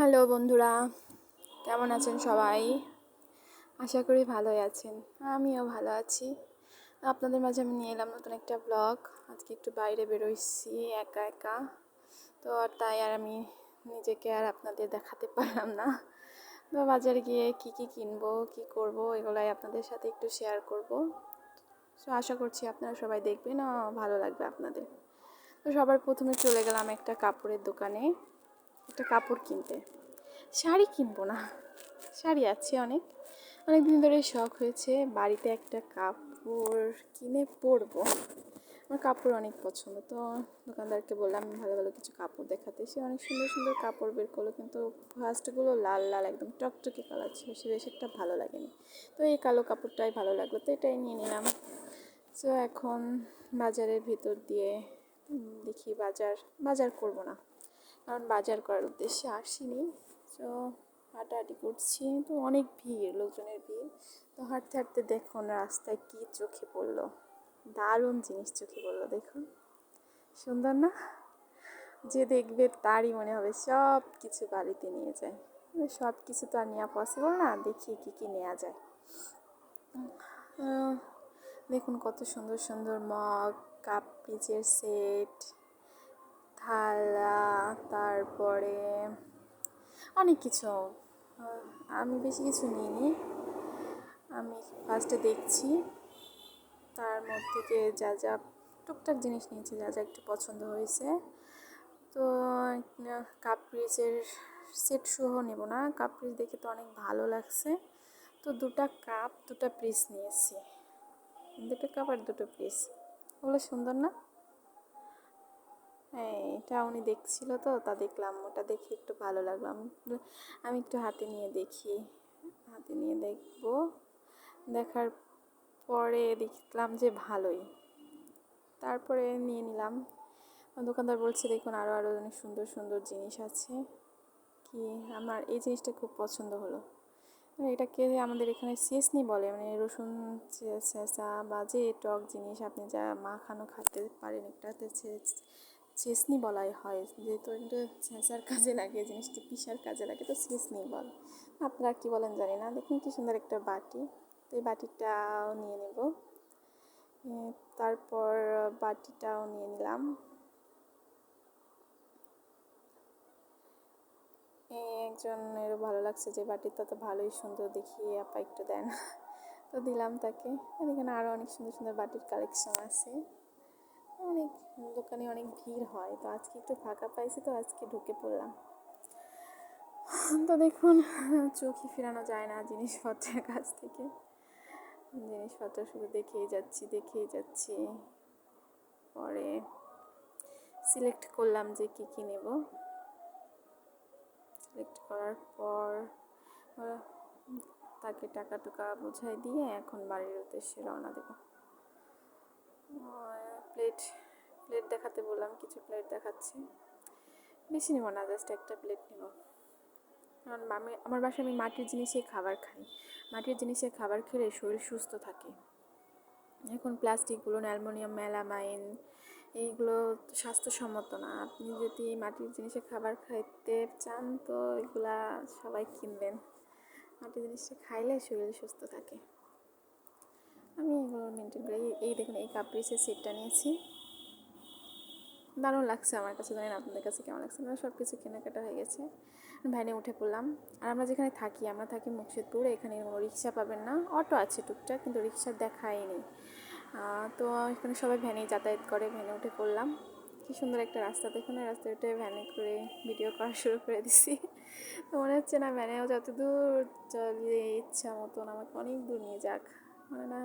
Hello বন্ধুরা, কেমন আছেন সবাই? আশা করি ভালোই আছেন, আমিও ভালো আছি। আপনাদের মাঝে আমি নিয়ে এলাম নতুন একটা ব্লগ আজকে একটু বাইরে বেরোইছি, একা একা। তো আর তাই আর আমি নিজেকে আর আপনাদের দেখাতে পারলাম না। তো বাজারে গিয়ে কি কি কিনবো, কি করব, এগুলাই আপনাদের সাথে একটু শেয়ার করব। তো আশা করছি আপনারা সবাই দেখবেন ভালো লাগবে আপনাদের। তো সবার প্রথমে চলে গেলাম একটা কাপড়ের দোকানে। একটা কাপড় কিনতে। শাড়ি কিনবো না। শাড়ি আছে অনেক। অনেক দিন ধরে শখ হয়েছে বাড়িতে একটা কাপড় কিনে পরবো। আমার কাপড় অনেক পছন্দ। তো দোকানদারকে বললাম, ভালো ভালো কিছু কাপড় দেখাতে। সে অনেক সুন্দর সুন্দর কাপড় বের করল, কিন্তু ফার্স্টগুলো লাল লাল, একদম টকটকে কালার ছিল। সে বেশ একটা ভালো লাগেনি। তো এই কালো কাপড়টাই ভালো লাগল। তো এটাই নিয়ে নিলাম। তো এখন বাজারের ভিতর দিয়ে দেখি বাজার বাজার করব না। কারণ বাজার করার উদ্দেশ্যে আসিনি। তো হাঁটাহাঁটি করছি। তো অনেক ভিড়, লোকজনের ভিড়। তো হাঁটতে হাঁটতে দেখুন রাস্তায় কী চোখে পড়ল। দারুণ জিনিস চোখে পড়ল, দেখুন। সুন্দর না? যে দেখবে তারই মনে হবে সব কিছু বাড়িতে নিয়ে যায়। সব কিছু তো আর নেওয়া পসিবল না দেখি কী কী নেওয়া যায়। দেখুন কত সুন্দর সুন্দর মগ, কাপ, পিচের সেট থালা, তারপরে অনেক কিছু। আমি বেশি কিছু নিইনি। আমি ফার্স্টে দেখছি। তার মধ্যে থেকে যা যা টুকটাক জিনিস নিয়েছি, যা যা একটু পছন্দ হয়েছে। তো কাপ কাপ্রিজের সেট সহ নেব না। কাপ্রিজ দেখে তো অনেক ভালো লাগছে। তো দুটা কাপ দুটা পিস নিয়েছি। দুটো কাপ আর দুটো পিস ওগুলো সুন্দর না? হ্যাঁ এটা উনি দেখছিল তো, তা দেখলাম। ওটা দেখে একটু ভালো লাগল। আমি একটু হাতে নিয়ে দেখি। হাতে নিয়ে দেখব। দেখার পরে দেখলাম যে ভালোই। তারপরে নিয়ে নিলাম। দোকানদার বলছে, দেখুন আরও আরও অনেক সুন্দর সুন্দর জিনিস আছে। কি আমার এই জিনিসটা খুব পছন্দ হলো। এটাকে আমাদের এখানে শেষনি বলে মানে রসুন চেঁচা বা যে টক জিনিস আপনি যা মাখানো খাতে পারেন একটাতে চেসনি বলাই হয়। যেহেতু এটা ছেঁচার কাজে লাগে, জিনিসটি পিসার কাজে লাগে, তো চেসনি বল। আপনারা কী বলেন জানি না। দেখুন কি সুন্দর একটা বাটি। তো এই বাটিটাও নিয়ে নেব। তারপর বাটিটাও নিয়ে নিলাম। একজনেরও ভালো লাগছে যে বাটিটা তো ভালোই সুন্দর দেখিয়ে আপা একটু দেন। তো দিলাম তাকে। এখানে আরও অনেক সুন্দর সুন্দর বাটির কালেকশন আছে। অনেক দোকানে অনেক ভিড় হয়, তো আজকে একটু ফাঁকা পাইছি, তো আজকে ঢুকে পড়লাম। তো দেখুন, চোখই ফেরানো যায় না জিনিসপত্রের কাছ থেকে। জিনিসপত্র শুধু দেখেই যাচ্ছি দেখেই যাচ্ছি। পরে সিলেক্ট করলাম যে কী কী নেব। সিলেক্ট করার পর, তাকে টাকা টুকা বোঝাই দিয়ে এখন বাড়ির উদ্দেশ্যে রওনা দেবো। প্লেট দেখাতে বললাম, কিছু প্লেট দেখাচ্ছি। বেশি নেব না জাস্ট একটা প্লেট নেব। কারণ আমি আমার বাসায় আমি মাটির জিনিসে খাবার খাই। মাটির জিনিসে খাবার খেলে শরীর সুস্থ থাকে। এখন প্লাস্টিকগুলো, অ্যালমোনিয়াম, মেলামাইন, এইগুলো স্বাস্থ্যসম্মত না। আপনি যদি মাটির জিনিসে খাবার খাইতে চান, তো এগুলা সবাই কিনবেন। মাটির জিনিসটা খাইলে শরীর সুস্থ থাকে। আমি এগুলো মেনটেন করি এই দেখুন, এই কাপ্রিসের সেটটা নিয়েছি। দারুণ লাগছে আমার কাছে, জানেন আপনাদের কাছে কেমন লাগছে? আমরা সব কিছু কেনাকাটা হয়ে গেছে। ভ্যানে উঠে পড়লাম। আর আমরা যেখানে থাকি, আমরা থাকি মুর্শিদপুর, এখানে কোনো রিক্সা পাবেন না। অটো আছে টুকটাক, কিন্তু রিক্সা দেখায়নি তো এখানে সবাই ভ্যানে যাতায়াত করে, ভ্যানে উঠে পড়লাম। কী সুন্দর একটা রাস্তা, দেখুন রাস্তা উঠে ভ্যানে করে ভিডিও করা শুরু করে দিছি। তো মনে হচ্ছে না, ভ্যানেও যত দূর ইচ্ছা মতন আমাকে অনেক দূর নিয়ে যাক। মানে না